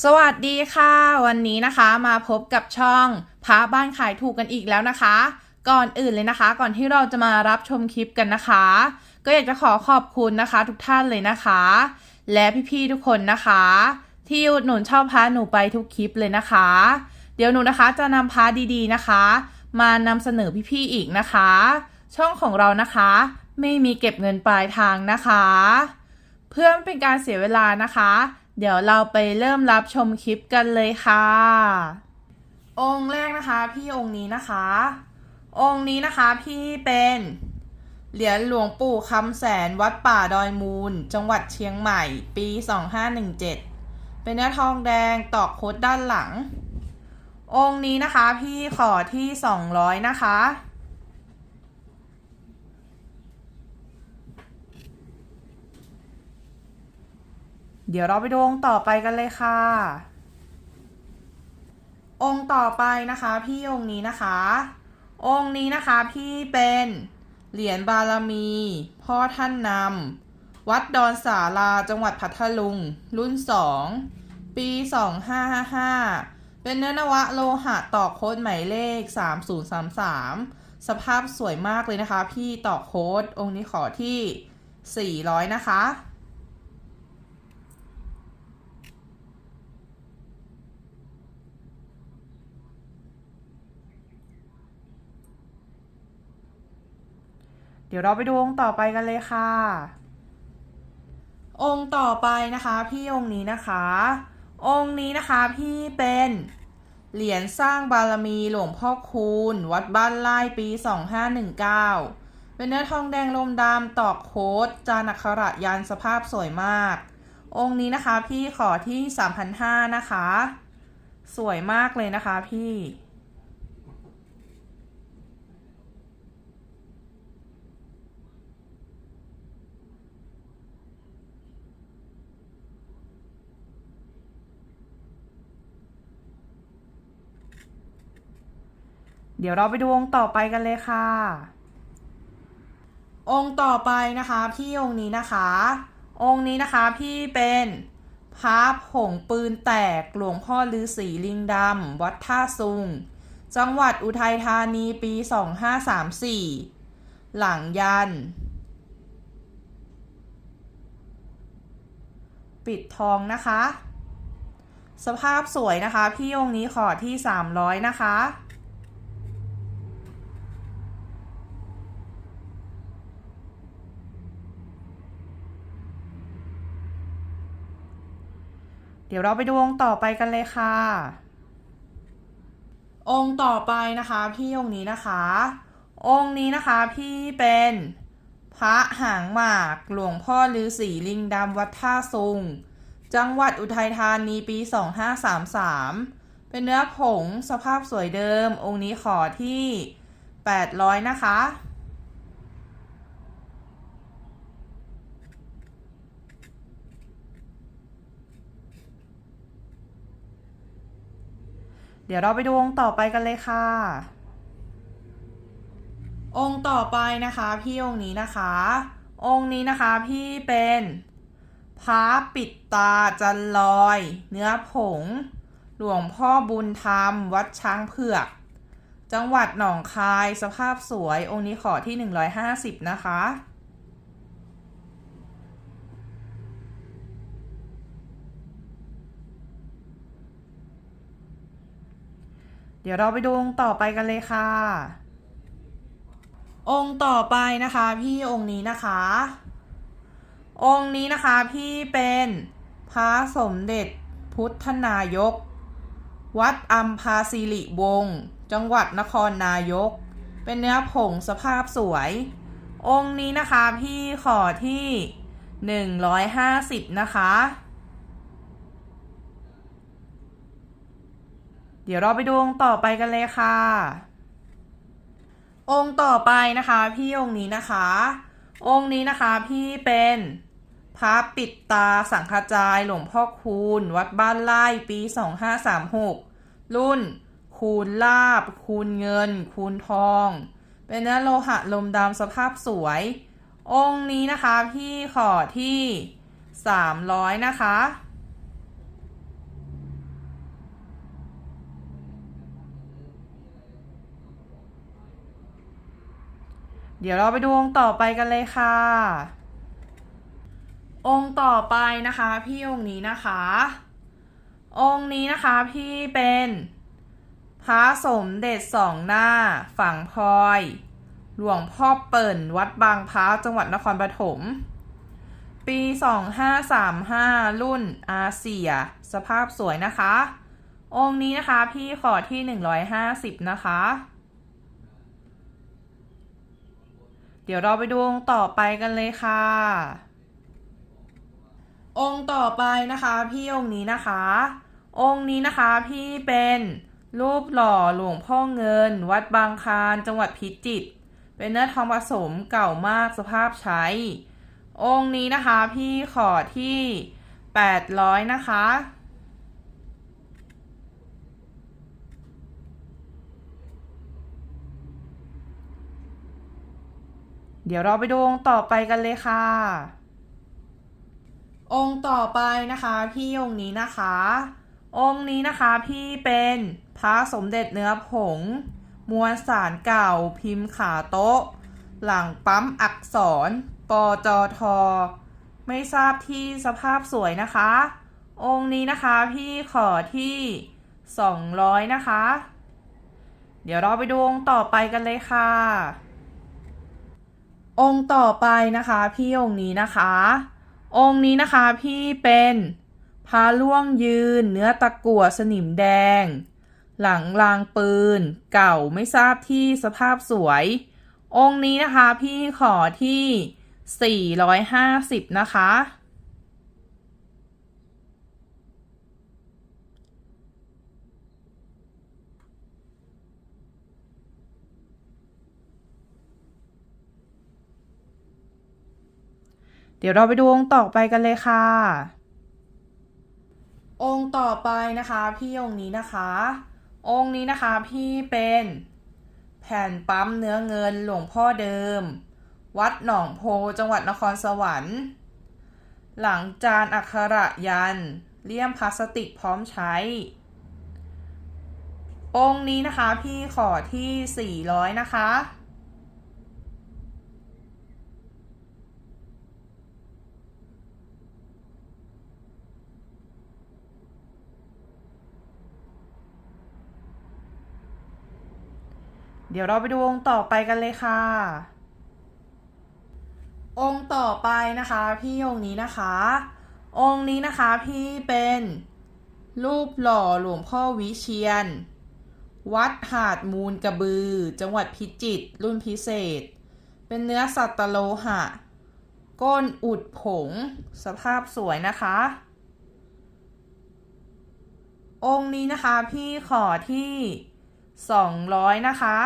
สวัสดีค่ะ วันนี้นะคะมาพบกับช่องพระบ้านขายถูกกันอีกแล้วนะคะ ก่อนอื่นเลยนะคะ ก่อนที่เราจะมารับชมคลิปกันนะคะ ก็อยากจะขอขอบคุณนะคะ ทุกท่านเลยนะคะ และพี่ๆทุกคนนะคะ ที่อุดหนุนชอบพาหนูไปทุกคลิปเลยนะคะ เดี๋ยวหนูนะคะจะนำพาดีๆนะคะ มานำเสนอพี่ๆอีกนะคะ ช่องของเรานะคะ ไม่มีเก็บเงินปลายทางนะคะ เพื่อไม่เป็นการเสียเวลานะคะ เดี๋ยวเราไปเริ่มรับชมคลิปกันเลยค่ะ องค์แรกนะคะ พี่องค์นี้นะคะ องค์นี้นะคะพี่เป็นเหรียญหลวงปู่คำแสนวัดป่าดอยมูล จังหวัดเชียงใหม่ ปี 2517 เป็นเนื้อทองแดงตอกโคดด้านหลัง องค์นี้นะคะพี่ขอที่ 200 นะคะ เดี๋ยวเราไปดูองค์ต่อไปกันเลยค่ะ องค์ต่อไปนะคะ พี่องค์นี้นะคะ องค์นี้นะคะพี่เป็นเหรียญบารมี พ่อท่านนำวัดดอนสาลาจังหวัดพัทลุง รุ่น 2 ปี 2555 เป็นเนื้อนวะโลหะต่อโค้ดหมายเลข 3033 สภาพสวยมากเลยนะคะ พี่ต่อโค้ดองค์นี้ขอที่ 400 นะคะ ดี๋ยวเราไปดูองค์ต่อไปกันเลยค่ะ องค์ต่อไปนะคะพี่องค์นี้นะคะ องค์นี้นะคะพี่เป็นเหรียญสร้างบารมีหลวงพ่อคูณ วัดบ้านไร่ปี 2519 เป็นเนื้อทองแดงลมดำตอกโค้ดจานอักขระยันสภาพสวยมาก องค์นี้นะคะพี่ขอที่ 3,500นะคะ สวยมากเลยนะคะพี่ เดี๋ยวเราไปดูองค์ต่อไปกันเลยค่ะ องค์ต่อไปนะคะ พี่องค์นี้นะคะ องค์นี้นะคะพี่เป็นพระผงปืนแตกหลวงพ่อฤาษีลิงดำวัดท่าซุง จังหวัดอุทัยธานีปี 2534 หลังยัน ปิดทองนะคะ สภาพสวยนะคะ พี่องค์นี้ขอที่ 300 นะคะ ดี๋ยวเราไปดูองค์ต่อไปกันเลยค่ะ องค์ต่อไปนะคะ พี่องค์นี้นะคะ องค์นี้นะคะพี่เป็นพระหางหมาก หลวงพ่อฤาษีลิงดำวัดท่าซุง จังหวัดอุทัยธานีปี 2533 เป็นเนื้อผงสภาพสวยเดิม องค์นี้ขอที่ 800 นะคะ ดี๋ยวเราไปดูองค์ต่อไปกันเลยค่ะ องค์ต่อไปนะคะพี่องค์นี้นะคะ องค์นี้นะคะพี่เป็นพระปิดตาจันลอย เนื้อผง หลวงพ่อบุญธรรม วัดช้างเผือก จังหวัดหนองคายสภาพสวยองค์นี้ขอที่ 150 นะคะ เดี๋ยวเราไปดูองค์ต่อไปกันเลยค่ะ องค์ต่อไปนะคะ พี่องค์นี้นะคะ องค์นี้นะคะพี่เป็นพระสมเด็จพุทธนายก วัดอัมพาสิริวงศ์จังหวัดนครนายก เป็นเนื้อผงสภาพสวย องค์นี้นะคะพี่ขอที่ 150 นะคะ เดี๋ยวเราไปดูองค์ต่อไปกันเลยค่ะ องค์ต่อไปนะคะพี่องค์นี้นะคะ องค์นี้นะคะพี่เป็นพระปิดตาสังฆจายหลวงพ่อคูณ วัดบ้านไร่ปี 2536 รุ่น คูณลาบ คูณเงิน คูณทอง เป็นเนื้อโลหะลมดำสภาพสวย องค์นี้นะคะพี่ขอที่ 300 นะคะ เดี๋ยวเราไปดูองค์ต่อไปกันเลยค่ะ องค์ต่อไปนะคะ พี่องค์นี้นะคะ องค์นี้นะคะพี่เป็นพระสมเด็จสองหน้าฝั่งพลอย หลวงพ่อเปิ่นวัดบางพร้าวจังหวัดนครปฐมปี 2535 รุ่นอาเซีย สภาพสวยนะคะ องค์นี้นะคะพี่ขอที่ 150 นะคะ เดี๋ยวเราไปดูองค์ต่อไปกันเลยค่ะ องค์ต่อไปนะคะพี่องค์นี้นะคะ องค์นี้นะคะพี่เป็นรูปหล่อหลวงพ่อเงิน วัดบางคานจังหวัดพิจิตรเป็นเนื้อทองผสมเก่ามากสภาพใช้ องค์นี้นะคะพี่ขอที่ 800 นะคะ เดี๋ยวเราไปดูองค์ต่อไปกันเลยค่ะ องค์ต่อไปนะคะพี่องค์นี้นะคะ องค์นี้นะคะพี่เป็นพระสมเด็จเนื้อผง มวลสารเก่าพิมพ์ขาโต๊ะ หลังปั๊มอักษรปจท ไม่ทราบที่สภาพสวยนะคะ องค์นี้นะคะพี่ขอที่ 200 นะคะ เดี๋ยวเราไปดูองค์ต่อไปกันเลยค่ะ องค์ต่อไปนะคะพี่องค์นี้นะคะ องค์นี้นะคะพี่เป็นพาล่วงยืน เนื้อตะกั่วสนิมแดง หลังรางปืน เก่าไม่ทราบที่สภาพสวย องค์นี้นะคะพี่ขอที่ 450 นะคะ เดี๋ยวเราไปดูองค์ต่อไปกันเลยค่ะ องค์ต่อไปนะคะ พี่องค์นี้นะคะ องค์นี้นะคะพี่เป็นแผ่นปั๊มเนื้อเงินหลวงพ่อเดิม วัดหนองโพจังหวัดนครสวรรค์ หลังจานอักขระยันเลี่ยมพลาสติกพร้อมใช้ องค์นี้นะคะพี่ขอที่ 400 นะคะ เดี๋ยวเราไปดูองค์ต่อไปกันเลยค่ะ องค์ต่อไปนะคะ พี่องค์นี้นะคะ องค์นี้นะคะพี่เป็นรูปหล่อหลวงพ่อวิเชียน วัดหาดมูลกระบือ จังหวัดพิจิตรรุ่นพิเศษ เป็นเนื้อสัตโลหะ ก้นอุดผง สภาพสวยนะคะ องค์นี้นะคะพี่ขอที่ 200 นะคะ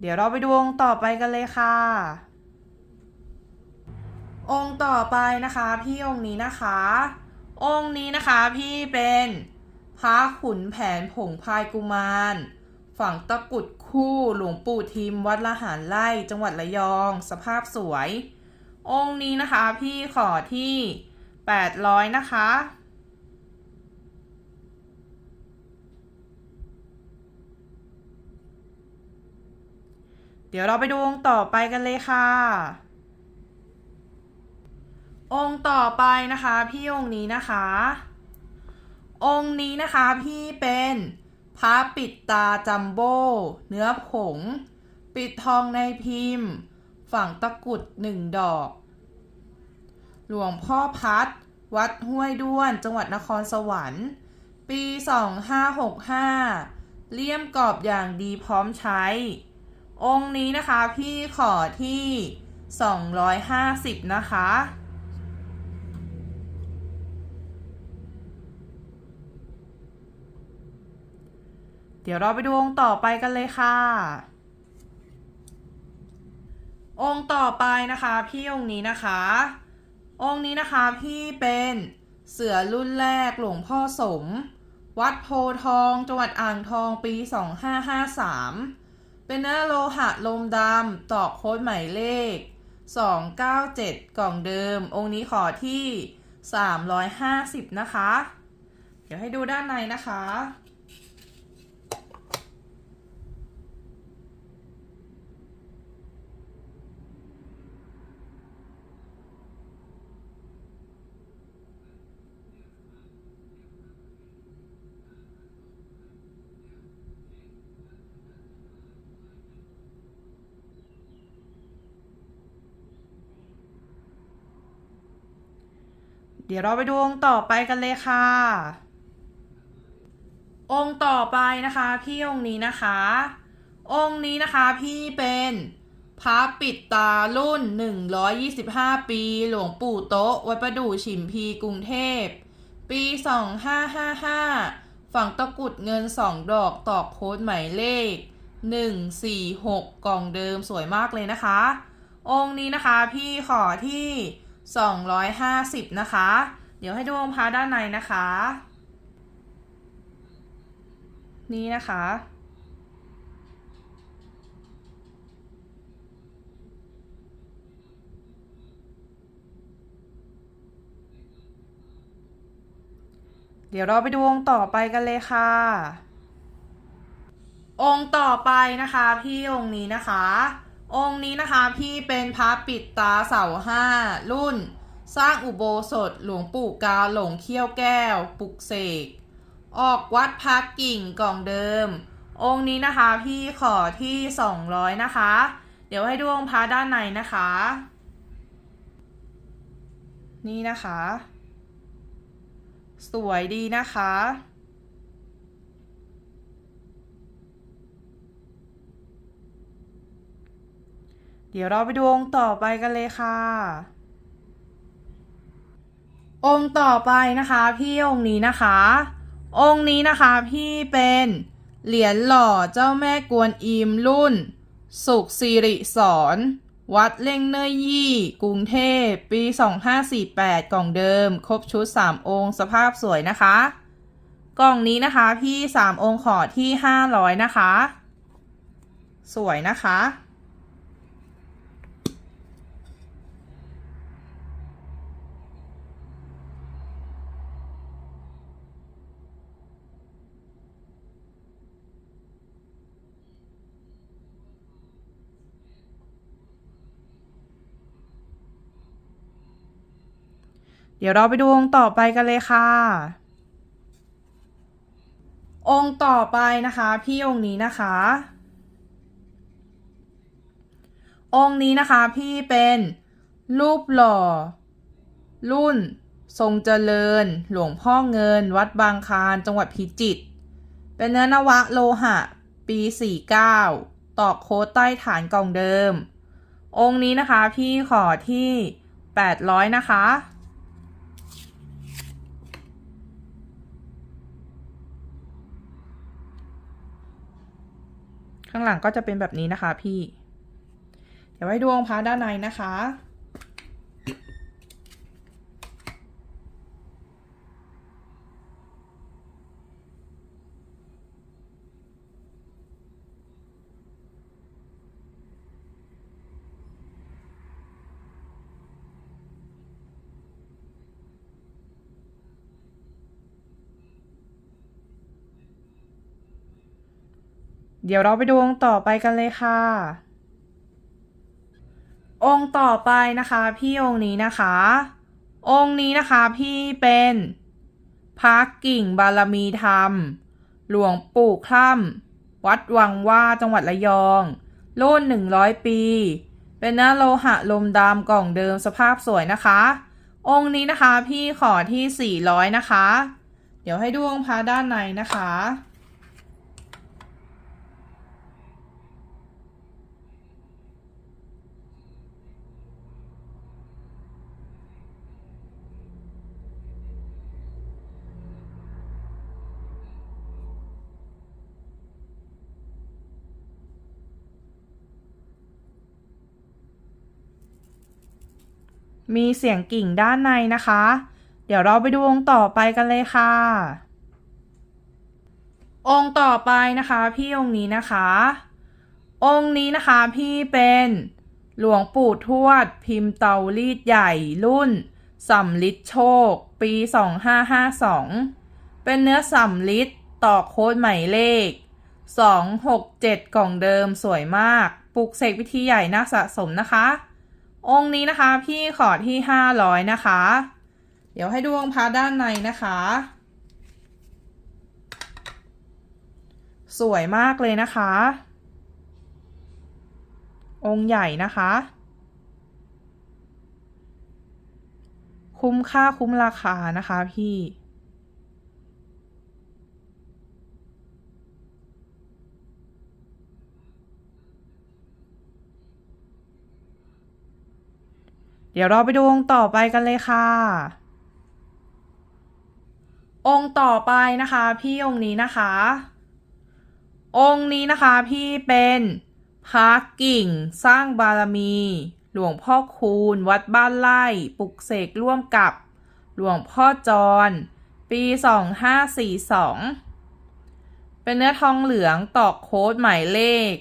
เดี๋ยวเราไปดูองค์ต่อไปกันเลยค่ะ องค์ต่อไปนะคะ พี่องค์นี้นะคะ องค์นี้นะคะพี่เป็นพระขุนแผนผงพายกุมารฝั่งตะกุดคู่หลวงปู่ทิมวัดละหารไร่จังหวัดระยอง สภาพสวย องค์นี้นะคะ พี่ขอที่800นะคะ เดี๋ยวเราไปดูองค์ต่อไปกันเลยค่ะ องค์ต่อไปนะคะ พี่องค์นี้นะคะ องค์นี้นะคะพี่เป็นพระปิดตาจัมโบ้เนื้อผง ปิดทองในพิมพ์ ฝั่งตะกุดหนึ่งดอก หลวงพ่อพัด วัดห้วยด้วน จังหวัดนครสวรรค์ ปี 2565 เลี่ยมกรอบอย่างดีพร้อมใช้ องค์นี้นะคะพี่ขอที่ 250 นะคะเดี๋ยวเราไปดูองค์ต่อไปกันเลยค่ะ องค์ต่อไปนะคะพี่องค์นี้นะคะ องค์นี้นะคะพี่เป็นเสือรุ่นแรกหลวงพ่อสม วัดโพธทองจังหวัดอ่างทองปี 2553 เป็นเนื้อโลหะลมดำตอกโค้ดหมายเลข 297 กล่องเดิม องค์นี้ขอที่ 350 นะคะ เดี๋ยวให้ดูด้านในนะคะ เดี๋ยวเราไปดูองค์ต่อไปกันเลยค่ะ องค์ต่อไปนะคะ พี่องค์นี้นะคะ องค์นี้นะคะพี่เป็นพระปิดตารุ่น 125 ปี หลวงปู่โต๊ะวัดประดู่ฉิมพีกรุงเทพ ปี 2555 ฝั่งตะกุดเงิน 2 ดอกตอกโค้ดหมายเลข 146 กล่องเดิมสวยมากเลยนะคะ องค์นี้นะคะพี่ขอที่ 250 นะคะ เดี๋ยวให้ดูองค์พระด้านในนะคะ นี่นะคะ เดี๋ยวเราไปดูองค์ต่อไปกันเลยค่ะ องค์ต่อไปนะคะ พี่องค์นี้นะคะ องค์นี้นะคะพี่เป็นพระปิดตาเสาห้ารุ่น สร้างอุโบสถหลวงปู่กาหลงเขี้ยวแก้ว ปุกเสก ออกวัดพักกิ่งกล่องเดิม องค์นี้นะคะพี่ขอที่ 200 นะคะ เดี๋ยวให้ดูองค์พระด้านในนะคะ นี่นะคะ สวยดีนะคะ ดี๋ยวเราไปดูองค์ต่อไปกันเลยค่ะ องค์ต่อไปนะคะ พี่องค์นี้นะคะ องค์นี้นะคะพี่เป็นเหรียญหล่อเจ้าแม่กวนอิมรุ่น สุขสิริสอนวัดเล่งเนยยี่กรุงเทพ ปี 2548 กล่องเดิม ครบชุด 3 องค์ สภาพสวยนะคะ กล่องนี้นะคะพี่ 3 องค์ขอที่ 500 นะคะ สวยนะคะ เดี๋ยวเราไปดูองค์ต่อไปกันเลยค่ะ องค์ต่อไปนะคะ พี่องค์นี้นะคะ องค์นี้นะคะพี่เป็นรูปหล่อ รุ่น ทรงเจริญ หลวงพ่อเงิน วัดบางคานจังหวัดพิจิตรเป็นเนื้อนวะโลหะ ปี 49 ตอกโค้ดใต้ฐานกล่องเดิม องค์นี้นะคะพี่ขอที่ 800 นะคะ ข้างหลังก็จะเป็นแบบนี้นะคะพี่ เดี๋ยวให้ดูองค์พระด้านในนะคะ เดี๋ยวเราไปดูองค์ต่อไปกันเลยค่ะ องค์ต่อไปนะคะ พี่องค์นี้นะคะ องค์นี้นะคะพี่เป็นพระกิ่งบารมีธรรม หลวงปู่คล่ำวัดวังว่าจังหวัดระยอง รุ่น100ปี เป็นเนื้อโลหะลมดำกล่องเดิมสภาพสวยนะคะ องค์นี้นะคะพี่ขอที่400นะคะ เดี๋ยวให้ดูองค์พระด้านในนะคะ มีเสียงกิ่งด้านในนะคะ เดี๋ยวเราไปดูองค์ต่อไปกันเลยค่ะ องค์ต่อไปนะคะพี่องค์นี้นะคะ องค์นี้นะคะพี่เป็นหลวงปู่ทวด พิมพ์เตารีดใหญ่รุ่นสำลิดโชค ปี 2552 เป็นเนื้อสำลิดต่อโค้ดหมายเลข 267 กล่องเดิมสวยมาก ปลุกเสกพิธีใหญ่น่าสะสมนะคะ องค์นี้นะคะพี่ขอที่500นะคะ เดี๋ยวให้ดูองค์พระด้านในนะคะ สวยมากเลยนะคะ องค์ใหญ่นะคะ คุ้มค่าคุ้มราคานะคะพี่ ดี๋ยวเราไปดูองค์ต่อไปกันเลยค่ะ องค์ต่อไปนะคะ พี่องค์นี้นะคะ องค์นี้นะคะพี่เป็นพระกิ่งสร้างบารมี หลวงพ่อคูณ วัดบ้านไร่ปลุกเสกร่วมกับหลวงพ่อจร ปี 2542 เป็นเนื้อทองเหลืองตอกโค้ดหมายเลข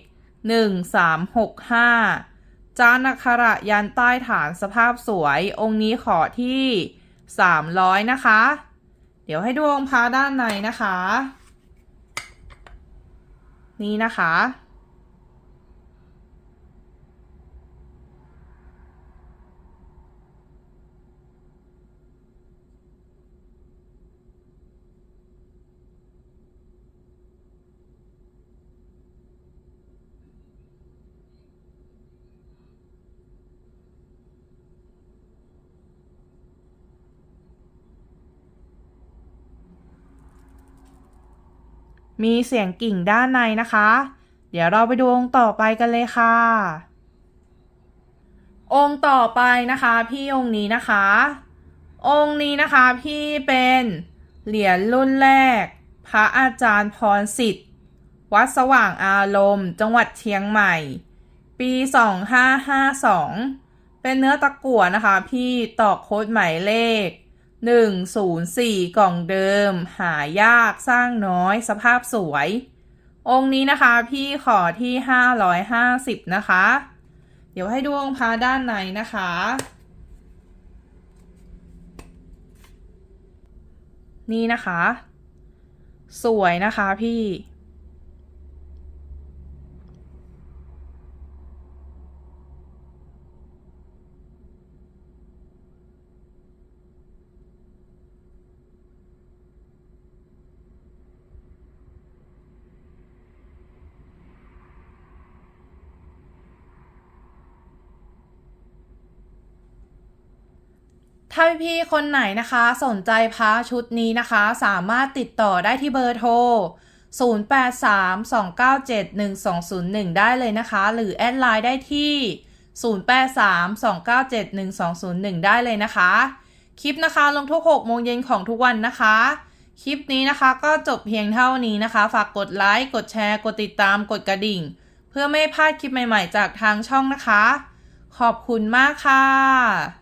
1365 จานอักขระยันใต้ฐานสภาพสวย องค์นี้ขอที่ 300 นะคะ เดี๋ยวให้ดูองค์พระด้านในนะคะ นี่นะคะ มีเสียงกิ่งด้านในนะคะ เดี๋ยวเราไปดูองค์ต่อไปกันเลยค่ะ องค์ต่อไปนะคะ พี่องค์นี้นะคะ องค์นี้นะคะพี่เป็นเหรียญรุ่นแรก พระอาจารย์พรสิทธิ์ วัดสว่างอารมณ์ จังหวัดเชียงใหม่ ปี 2552 เป็นเนื้อตะกั่วนะคะ พี่ตอกโค้ดหมายเลข 104 กล่องเดิม หายากสร้างน้อยสภาพสวย องค์นี้นะคะพี่ขอที่ 550 นะคะ เดี๋ยวให้ดูองค์พระด้านในนะคะ นี่นะคะ สวยนะคะพี่ ถ้าพี่ๆคนไหนนะคะ สนใจพระชุดนี้นะคะ สามารถติดต่อได้ที่เบอร์โทร 0832971201 ได้เลยนะคะ หรือแอดไลน์ได้ที่ 0832971201 ได้เลยนะคะ คลิปนะคะลงทุก6โมงเย็นของทุกวันนะคะ คลิปนี้นะคะก็จบเพียงเท่านี้นะคะ ฝากกดไลค์ กดแชร์ กดติดตาม กดกระดิ่ง เพื่อไม่พลาดคลิปใหม่ๆ จากทางช่องนะคะ ขอบคุณมากค่ะ